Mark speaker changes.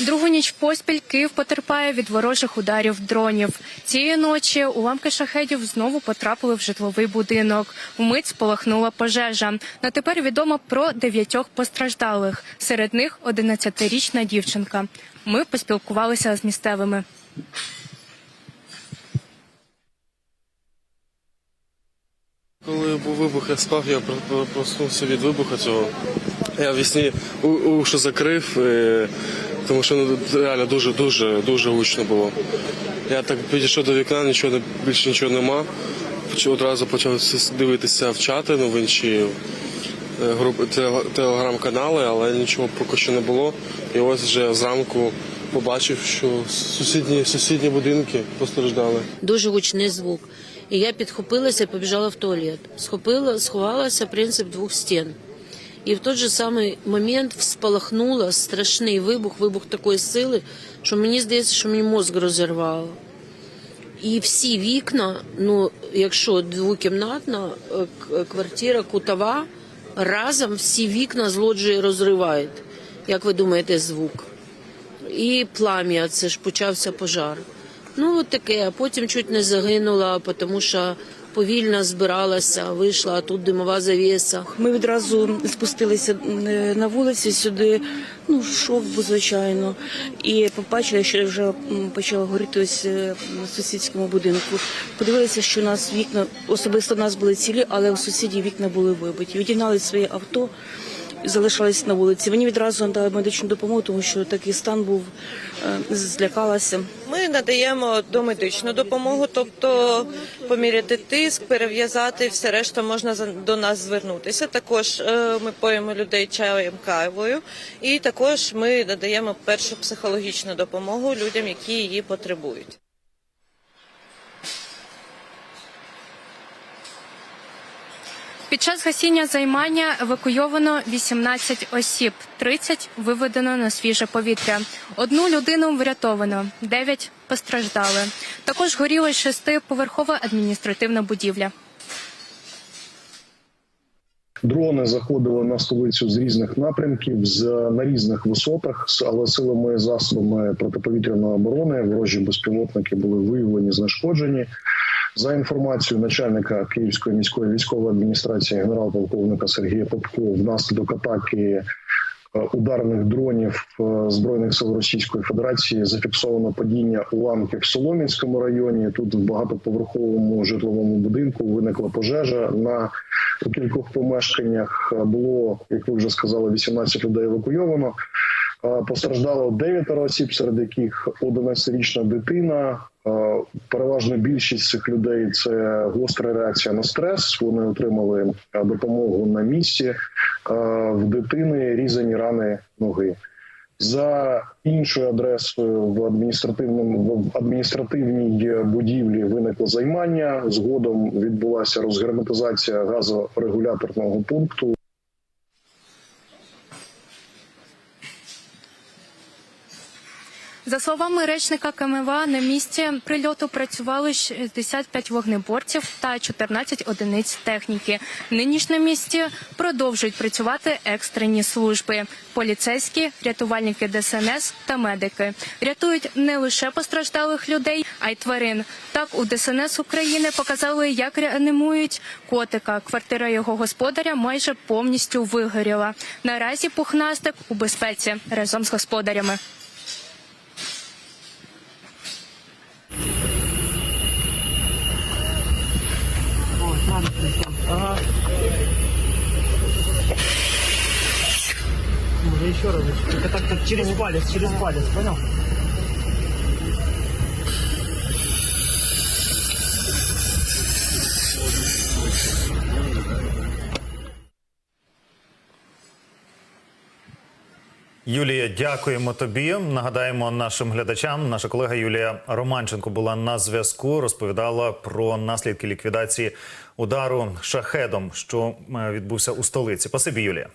Speaker 1: Другу ніч поспіль Київ потерпає від ворожих ударів дронів. Цієї ночі уламки шахедів знову потрапили в житловий будинок. Вмить спалахнула пожежа. На тепер відомо про дев'ятьох постраждалих. Серед них 11-річна дівчинка. Ми поспілкувалися з місцевими.
Speaker 2: Коли був вибух, я спав, я про- про- проснувся від вибуху цього. Я в вісні уші закрив, е, тому що ну, реально дуже, дуже, дуже гучно було. Я так підійшов до вікна, нічого не- більше нічого нема. Одразу почав дивитися в чати, ну в інші е, групи теле- телеграм-канали, але нічого поки що не було. І ось вже зранку побачив, що сусідні, сусідні будинки постраждали.
Speaker 3: дуже гучний звук. І я підхопилася і побіжала в туалет. Схопила, сховалася принцип двох стін. І в той же самий момент вспалахнула страшний вибух, вибух такої сили, що мені здається, що мені мозк розірвало. І всі вікна, ну якщо двокімнатна е, квартира кутова, разом всі вікна з розривають. Як ви думаєте, звук? І плам'я, це ж почався пожар. Ну, от таке, а потім чуть не загинула, тому що повільно збиралася, вийшла, а тут димова завіса.
Speaker 4: Ми відразу спустилися е, на вулиці сюди, ну шок звичайно, і побачили, що вже почало горіти ось е, в сусідському будинку. Подивилися, що у нас вікна особисто у нас були цілі, але у сусідів вікна були вибиті. Відігнали своє авто. Залишались на вулиці. Мені відразу надали медичну допомогу, тому що такий стан був, е, злякалася.
Speaker 5: Ми надаємо домедичну допомогу, тобто поміряти тиск, перев'язати, все решта можна до нас звернутися. Також е, ми поїмо людей чаєм кавою, і також ми надаємо першу психологічну допомогу людям, які її потребують.
Speaker 1: Під час гасіння займання евакуйовано 18 осіб, 30 виведено на свіже повітря. Одну людину врятовано, 9 постраждали. Також горіла шестиповерхова адміністративна будівля.
Speaker 6: Дрони заходили на столицю з різних напрямків, з на різних висотах, але силами засобами протиповітряної оборони ворожі безпілотники були виявлені, знешкоджені. За інформацією начальника Київської міської військової адміністрації генерал-полковника Сергія Попко, внаслідок атаки е, ударних дронів е, збройних сил Російської Федерації зафіксовано падіння уламків в Солом'янському районі. Тут в багатоповерховому житловому будинку виникла пожежа на кількох помешканнях е, було, як ви вже сказали, 18 людей евакуйовано. Постраждало 9 осіб, серед яких 11-річна дитина. Е, Переважна більшість цих людей це гостра реакція на стрес. Вони отримали е, допомогу на місці. Е, В дитини різані рани ноги. За іншою адресою в адміністративному в адміністративній будівлі виникло займання. Згодом відбулася розгерметизація газорегуляторного пункту.
Speaker 1: За словами речника КМВА, на місці прильоту працювали 65 вогнеборців та 14 одиниць техніки. Нині ж на місці продовжують працювати екстрені служби. Поліцейські, рятувальники ДСНС та медики рятують не лише постраждалих людей, а й тварин. Так у ДСНС України показали, як реанімують котика. Квартира його господаря майже повністю вигоріла. Наразі пухнастик у безпеці разом з господарями.
Speaker 7: Уже еще раз. Только так, так через палец, через палец, понял?
Speaker 8: Юлія, дякуємо тобі. Нагадаємо нашим глядачам. Наша колега Юлія Романченко була на зв'язку. Розповідала про наслідки ліквідації удару шахедом, що е, відбувся у столиці. Спасибі, Юлія.